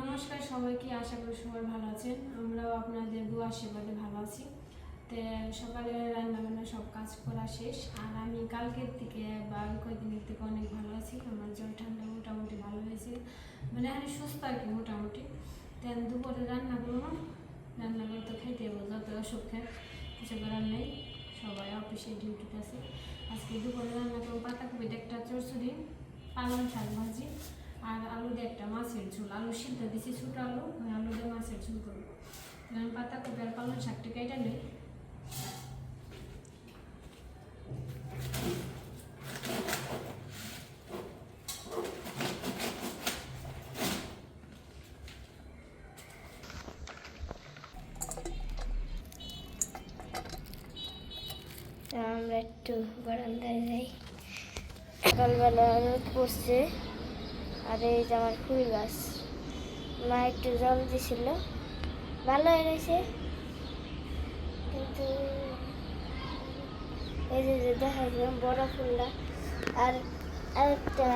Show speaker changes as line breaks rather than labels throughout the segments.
নমস্কার সবাইকে, আশা করি সবাই ভালো আছেন। আমরাও আপনাদের দু আশীর্বাদে ভালো আছি। তো সকালে রান্না বান্না সব কাজ করা শেষ। আর আমি কালকের থেকে বা কয়েকদিনের থেকে অনেক ভালো আছি। আমার জ্বর ঠান্ডা মোটামুটি ভালো হয়েছে। মানে আমি সুস্থ আর কি মোটামুটি। তেন দুপুরে রান্না করব। রান্না করে তো খেতে হবে, যত অসুখ কিছু করার নেই। সবাই অফিসে ডিউটিতে আছে। আজকে দুপুরে রান্না করব পাতাকপিটা একটা চরচুরি পালং শাক ভাজি। আর আলু দিয়ে একটা মাছের ঝোল। আলু সিদ্ধ দিছি, ছোটো আলু আলু দিয়ে মাছের ঝোল করব। আমি পাতাকপি আর পালং শাকটা কেটে নেই।
আমরা একটু বারান্দায় যাই। সকালবেলা রোদ পড়ছে। আর, এই যে আমার ফুল গাছ। মা একটু জল দিছিল। ভালো হয়ে গেছে। কিন্তু এই যে যে দেখা যায়, বড় ফুলটা। আর আরেকটা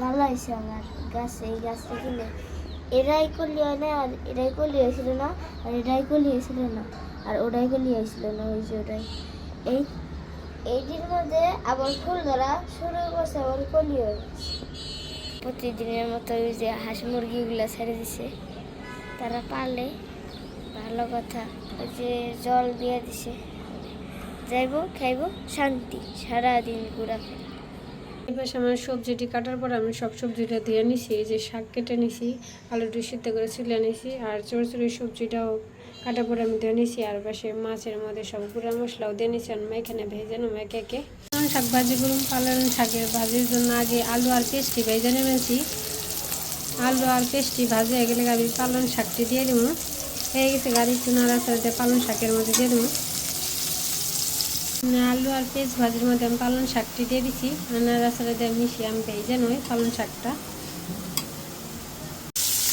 ভালো হয়েছে আমার গাছ, এই গাছটা কিনে। এরাই কলি হয় না, আর এরাই কলি হয়েছিল না, আর এরাই কলি হয়েছিল না, আর ওটাই কলি হয়েছিল না, ওই যে ওটাই এই, এইটির মধ্যে আবার ফুল ধরা শুরু করছে আবার কলি হয়ে গেছে। প্রতিদিনের মতো ওই যে হাঁস মুরগিগুলো ছেড়ে দিছে। তারা পারলে ভালো কথা, ওই যে জল দিয়ে দিছে। যাইব, খাইব, শান্তি, সারাদিন ঘোরাফেরা।
এবার আমার সবজিটি কাটার পর আমি সব সবজিটা দিয়ে নিছি যে শাক কেটে নিছি, আলুটি সিদ্ধ করে ছিলে নিছি, আর চড়চড়ি সবজিটাও কাটার পর আমি দিয়ে নিছি, আর পাশে মাছের মধ্যে সব গুঁড়া মশলাও দিয়ে নিছি আমি এখানে ভেজে নেব একে একে। পালং শাক ভাজি করুন পালং শাকের ভাজির জন্য আগে আলু আর পেস্টি ভেজে নেমেছি আলু আর পেস্টি ভাজে গেলে আমি পালং শাকটি দিয়ে দেবো। হয়ে গেছে গাড়ি একটু নাড়াচাড়া পালং শাকের মধ্যে দিয়ে দেবো। না, আলু আর পেঁয়াজ ভাজির মধ্যে আমি পালং শাকটি দিয়ে দিচ্ছি দিছি নাড়াচাড়া দিয়ে মিশিয়ে আমি ভেজে নই পালং শাকটা।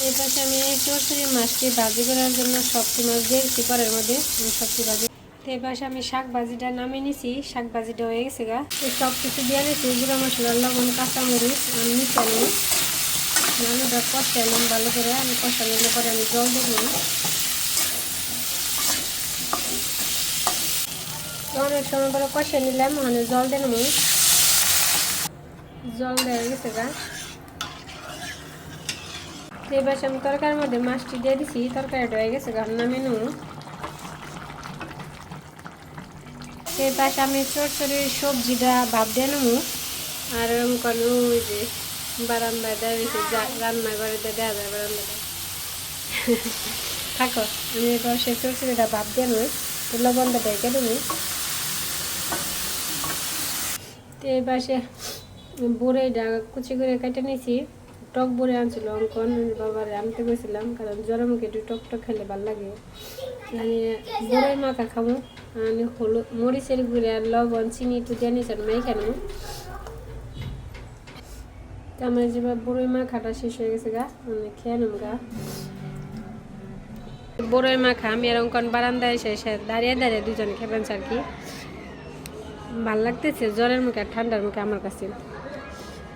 এই পাশে আমি চরচুরি মাছটি ভাজি করার জন্য সবজি মাছ দিয়ে দিচ্ছি করের মধ্যে সবজি ভাজি তো পাশে আমি শাক ভাজিটা নামিয়ে নিছি। শাক ভাজিটা হয়ে গেছে গা। এই সব কিছু দিয়ে দিচ্ছি গুঁড়ো মশলা, লবণ, কাঁচামরিচ, আমি মিশানো আলুটা কষালাম ভালো করে। আমি কষানোর পরে আমি জল দেবো অনেক সময় পরে কষে নিলাম মানে জল নেব। জল দেওয়া গেছে গা। এবার আমি তরকারির মধ্যে মাছটি দিয়ে দিছি, তরকারিটা হয়ে গেছে গা নামে নেব। এই পাশে আমি চটচড়ির সবজিটা ভাব দিয়ে নেব। আর এরকম কোনো ওই যে বারান্দায় দেওয়া হয়েছে রান্না করে দেওয়া যায় বারান্দাটা। থাকো, আমি এবার সেই চটচড়িটা ভাব দিয়ে নেব লবণটা ডেকে দেবো। তো এই পাশে বড়িটা কুচি করে কেটে নিয়েছি। টক বড়ি আনছিল, অঙ্কন বাবার আনতে গেছিলাম, কারণ জ্বরের মুখে একটু টক টক খেলে ভালো লাগে। আমি বড়ই মাখা খাব। আমি হলুদ মরিচের গুঁড়ে আর লবণ, চিনি একটু দিয়ে আর মেখে নেব। আমার যে বড়ই মাখাটা শেষ হয়ে গেছে গা আমি খেয়ে নেব গা। বড়ই মাখা, আমি আর অঙ্কন বারান্দায় এসে এসে দাঁড়িয়ে দাঁড়িয়ে দুজন খেবেন আর কি? ভালো লাগতেছে, জ্বরের মুখে আর ঠান্ডার মুখে আমার কাছে।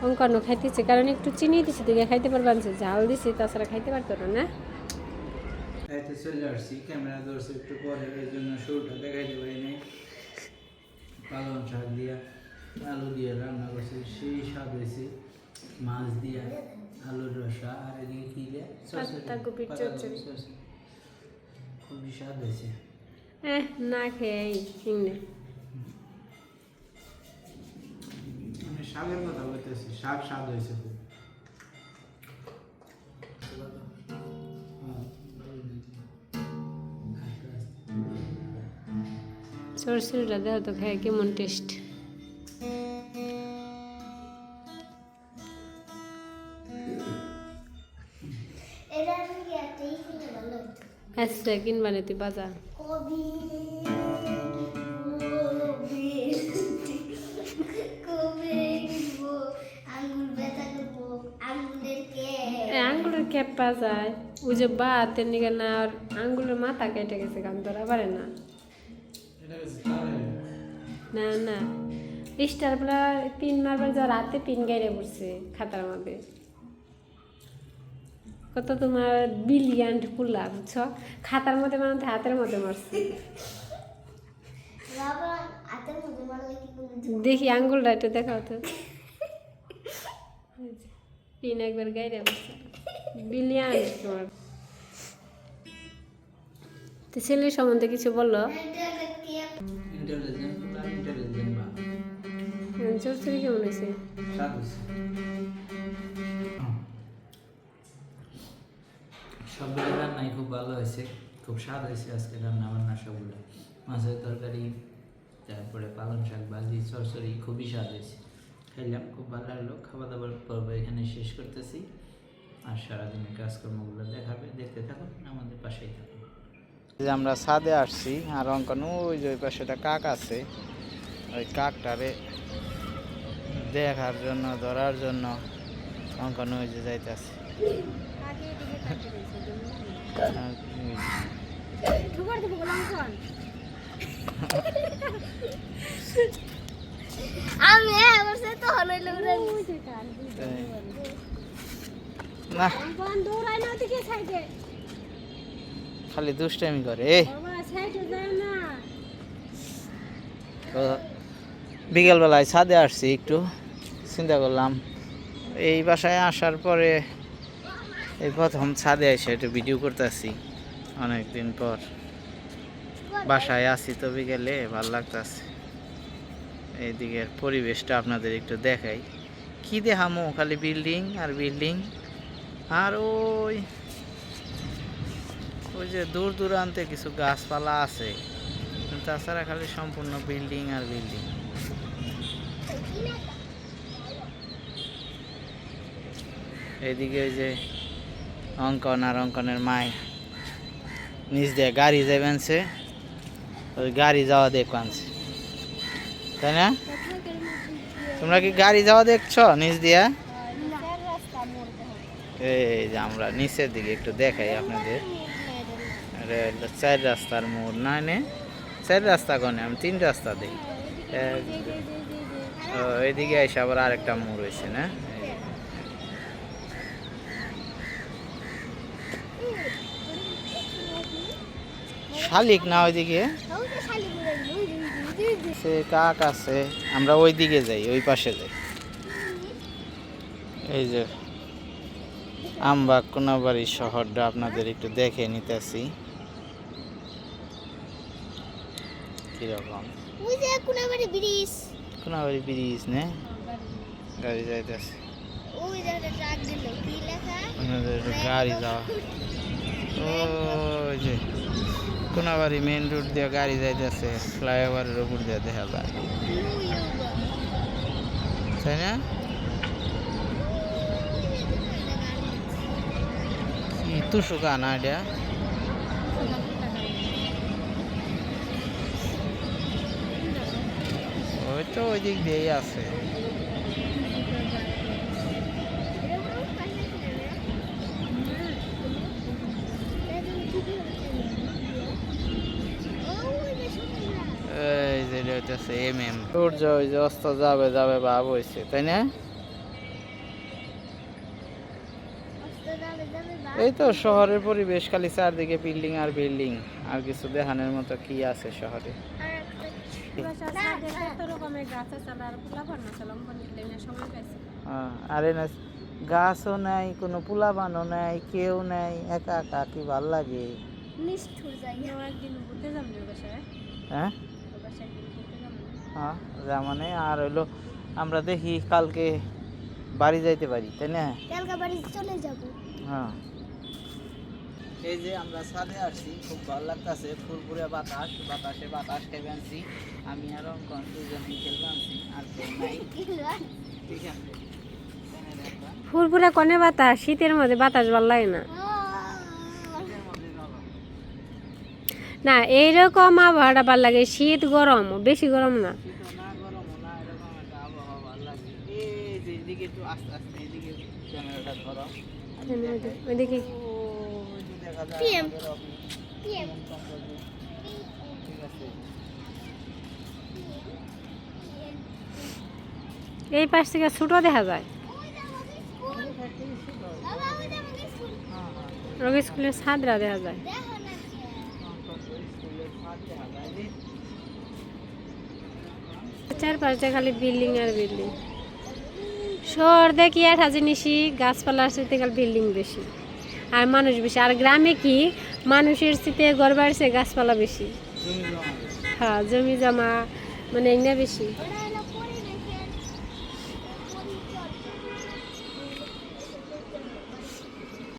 অঙ্কন খাইতেছে, কারণ একটু চিনি দিছি দিকে খাইতে পারবেন ঝাল দিছি, তাছাড়া খাইতে পারতো না? না
চলে আসছি। ক্যামেরা ধরছে একটু পরে এই জন্য শুরুটা দেখাইতে পারি নাই। পালং শাক দিয়া আলু দিয়ে রান্না করছি সেই স্বাদ হয়েছে মাছ দিয়া আলুর রসা আর এদিকে কি দিয়ে। খুবই স্বাদ হয়েছে
না খেয়ে হিংনে
আমি শাকের কথা বলতেছি শাক স্বাদ হয়েছে খুব।
সরষেটা দেওয়া তো খায় কেমন টেস্ট? আচ্ছা তুই বাজার
কিনবো বেচা করব আঙ্গুরের
আঙ্গুলের ক্যাপ পাওয়া যায় ওই যে বা তেন নিগে না আর আঙ্গুলের মাথা কেটে গেছে কাম ধরা পারে না। না না। স্টার বলা পিন মারবার যা রাতে পিন গাইরে পড়ছে খাতার মধ্যে। কত তোমার বিলিয়ান্ট পুলা বুঝছ? খাতার মধ্যে বানাতে হাতের মধ্যে মারছি। দেখি আঙ্গুলটা একটু দেখাও তো। পিন একবার গাইরে বসছে বিলিয়ান্ট তোমার। তো ছেলের সম্বন্ধে কিছু বলল
ইন্টেলিজেন্ট ইন্টেলিজেন্ট
কেমন হয়েছে?
হয়েছে। সবগুলো রান্নাই খুব ভালো হয়েছে খুব স্বাদ হয়েছে আজকে রান্না বান্না সবগুলো। মাছের তরকারি তারপরে পালং শাক ভাজি চরচড়ি খুবই স্বাদ হয়েছে। খাইলাম খুব ভালো লাগল। খাওয়া দাওয়ার পর্ব এখানে শেষ করতেছি। আর সারাদিনের কাজকর্মগুলো দেখাবে দেখতে থাকুন আমাদের পাশেই থাকুন। যে আমরা ছাদে আসছি আর অঙ্কন ওই যে ওই পাশে একটা কাক আছে। ওই কাকটারে দেখার জন্য ধরার জন্য অঙ্কন ওই যে যাইতেছে।
আমি আমার সাথে তো হলো
না
দৌড়ায় না দিকে সাইডে
খালি দুষ্টামি করে তো বিকেলবেলায় ছাদে আসছি একটু, চিন্তা করলাম এই বাসায় আসার পরে এই প্রথম ছাদে এসে একটু ভিডিও করতেছি অনেক দিন পর। বাসায় আসি তো বিকেলে, ভালো লাগতেছে। এইদিকের পরিবেশটা আপনাদের একটু দেখাই। কি দেখামো, খালি বিল্ডিং আর বিল্ডিং আর ওই ওই যে দূর দূরান্তে কিছু গাছপালা আছে তাছাড়া খালি সম্পূর্ণ বিল্ডিং আর বিল্ডিং। এদিকে ওই যে অঙ্কন আর অঙ্কনের মায় নিচ দিয়ে গাড়ি যাবেনছে ওই গাড়ি যাওয়া দেখো আনছে তাই না? তোমরা কি গাড়ি যাওয়া দেখছ নিচ দিয়া? এই যে আমরা নিচের দিকে একটু দেখাই আপনাদের। চার রাস্তার মোড় না নে চার রাস্তা কনে আমি তিন রাস্তা দিই। ও, এসে আবার আরেকটা মোড় হয়েছে না? শালিক না ওইদিকে? সে কাক আছে আমরা ওই দিকে যাই ওই পাশে যাই। এই যে আমবাগ কোনাবাড়ি শহরটা আপনাদের একটু দেখে নিতেছি। কীরকম?
ওই যে কোনাবাড়ি ব্রিজ।
কোনাবাড়ি ব্রিজ নে। গাড়ি যাইতেছে।
ওই যে ট্রাক দিল কি লেখা?
গাড়ি যাওয়া। ওই যে কোনাবাড়ি মেন রোড দিয়ে গাড়ি যাইতেছে ফ্লাইওভারের উপর দিয়ে দেখা যায়। তাই না? কি তুসুকা না এটা ওই দিক দিয়েই আছে। এই সূর্য ওই যে অস্ত যাবে যাবে ভাব হয়েছে তাই না? এই তো শহরের পরিবেশ, খালি চারদিকে বিল্ডিং আর বিল্ডিং আর কিছু দেখানোর মতো কি আছে শহরে?
আছে আর পোলা
হ্যাঁ, না গাছও নাই কোনো পোলাবানও নাই কেউ নাই একা একা কি ভালো লাগে? হ্যাঁ? হ্যাঁ যা মানে আর হইল আমরা দেখি কালকে বাড়ি যাইতে পারি তাই না?
কালকে বাড়ি চলে যাব।
হ্যাঁ। এই যে আমরা ছাদে আসছি খুব ভালো লাগতেছে ফুলপুরে বাতাস বাতাসে বাতাস খেয়ে আনছি আমি আর অঙ্কন দুজনেই খেলবে আনছি আর কেউ নাই। ঠিক আছে এখানে
কনে বাতাস? শীতের মধ্যে বাতাস ভালো লাগে না। না এইরকম আবহাওয়াটা ভালো লাগে শীত গরম বেশি গরম না। ওইদিকে।
ঠিক আছে
এই পাশ থেকে ছোট দেখা যায়। রোগ স্কুলের ছাদরা দেখা যায়। চারপাশটা খালি বিল্ডিং আর বিল্ডিং। শহর দেখি একটা জিনিসই গাছপালা আসতে খালি বিল্ডিং বেশি। আর মানুষ বেশি। আর গ্রামে কি? মানুষের শীতে ঘর বাড়ছে, গাছপালা বেশি। হ্যাঁ জমি জমা মানে এগুলো বেশি।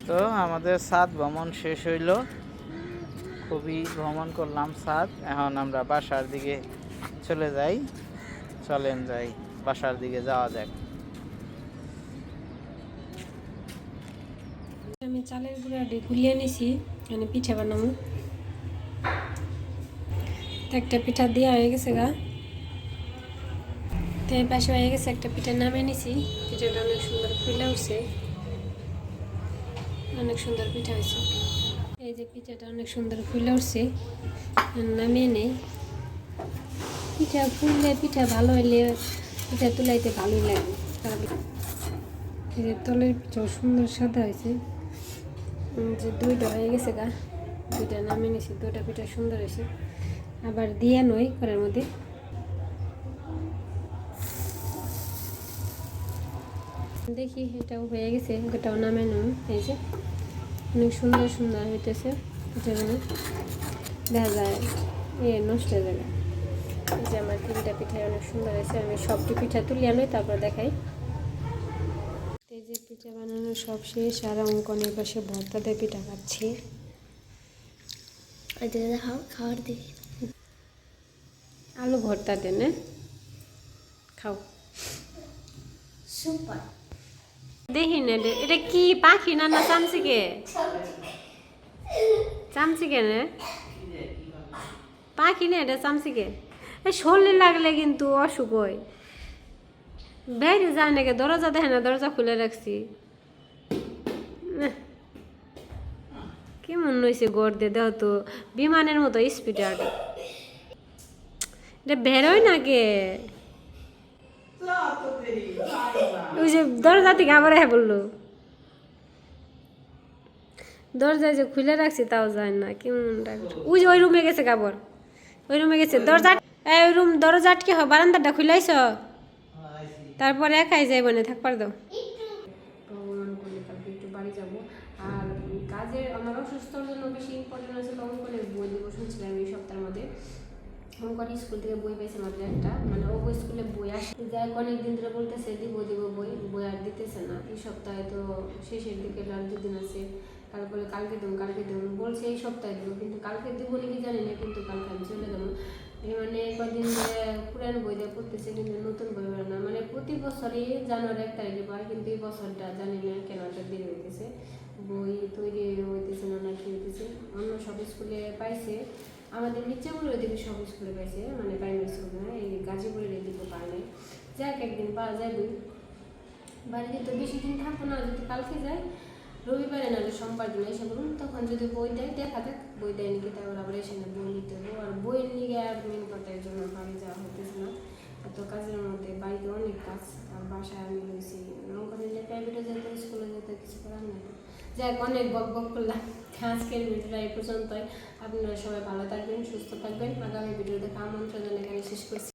তো আমাদের সাত ভ্রমণ শেষ হইল। খুবই ভ্রমণ করলাম সাত। এখন আমরা বাসার দিকে চলে যাই। চলেন যাই, বাসার দিকে যাওয়া যাক।
আমি চালের গুঁড়াটি গুলিয়ে নিছি মানে পিঠা বানাবো। তো একটা পিঠা দেওয়া হয়ে গেছে গা। তো এই পাশে হয়ে গেছে একটা পিঠা নামে নিছি। পিঠাটা অনেক সুন্দর ফুলে উঠছে। অনেক সুন্দর পিঠা হয়েছে। এই যে পিঠাটা অনেক সুন্দর ফুলে উঠছে। নামিয়ে নেই। পিঠা ফুললে পিঠা ভালো হইলে পিঠা তুলাইতে ভালোই লাগে। তলের পিঠাও সুন্দর সাদা হয়েছে। যে দুইটা হয়ে গেছে গা। দুইটা নামে নিয়েছি দুইটা পিঠা সুন্দর হয়েছে। আবার দিয়ে নই ঘরের মধ্যে। দেখি এটাও হয়ে গেছে ওটাও নামে নাম এই যে, অনেক সুন্দর সুন্দর হইতেছে পিঠাগুলো দেখা যায়, এ নষ্ট হয়ে যাবে। এই যে আমার তিনটা পিঠাই অনেক সুন্দর হয়েছে, আমি সবটি পিঠা তুলে আনোই তারপর দেখাই। পিঠা বানানো সব শেষ আর অঙ্কনের পাশে ভর্তা দিয়ে পিঠা খাচ্ছি।
খাওয়ার দিকে।
আলু ভর্তা দেন? খাও।
সুপার।
দেখি না এটা- কি পাখি না না চামচিকে? চামচিকে না। পাখি না এটা চামচিকে। এই শরীর লাগলে কিন্তু অসুখ হয়। বাইরে যায় নাকি দরজা দেখে না দরজা খুলে রাখছি। কেমন হয়েছে গড় দিয়ে দেহ তো, বিমানের মতো স্পিডে আগে এটা বেরোয় না কে ওই যে দরজা থেকে আবার হ্যাঁ বলল। দরজায় যে খুলে রাখছি তাও যায় না কেমন ওই যে ওই রুমে গেছে কাবর ওই রুমে গেছে দরজা এই রুম দরজা আটকে হয়? বারান্দাটা খুলাইছ তারপরে একাই যাই বনে থাকবার দাও বাড়ি আর কাজের, আমার অসুস্থর জন্য বেশি ইম্পর্টেন্ট আছে বই শুনছিলাম এই সপ্তাহের মধ্যে। স্কুল থেকে বই পেয়েছে একটা। মানে ও স্কুলে বই দিন ধরে বলতেছে বই। বই আর দিতেছে না। এই সপ্তাহে তো শেষের দিকে আর দুদিন আছে। বলে কালকে দেবো কালকে দেবো। বলছে এই সপ্তাহে দেবো, কিন্তু কালকে দেবো নাকি জানি না, কিন্তু কালকে আমি চলে যাব। মানে কদিন ধরে পুরানো বই দিয়ে পড়তেছে, কিন্তু নতুন বই বেরো না। মানে প্রতি বছরই জানুয়ারি এক তারিখে পায় কিন্তু এই বছরটা জানি না কেন একটা দেরি হইতেছে। বই তৈরি হইতেছে না না কি হইতেছে। অন্য সব স্কুলে পাইছে। আমাদের নিচেগুলো ওইদিকে সব স্কুলে পাইছে মানে প্রাইমারি স্কুলে না এই গাজীপুরের এদিকে পায় নাই। যাক, একদিন পাওয়া যায় বই বাড়িতে তো বেশি দিন থাকব না, যদি কালকে যাই রবিবারে নাহলে সোমবার দিন এসে বলুন তখন যদি বই দেয় দেখা যাক বই দেয় নাকি তারপর আবার এসে না বই নিতে হবে আর বইয়ের নিয়ে আর মেন কথা এর জন্য বাড়ি যাওয়া হতেছে না। এত কাজের মধ্যে বাড়িতে অনেক কাজ, আর বাসায় আমি রয়েছি। ওখানে প্রাইভেটে যেতে স্কুলে যেতে, কিছু করার নেই। যাক, অনেক বক বক করলাম। আজকের ভিডিওটা এই পর্যন্তই। আপনারা সবাই ভালো থাকবেন, সুস্থ থাকবেন। আগামী ভিডিও দেখা আমন্ত্রণ এখানে শেষ করছি।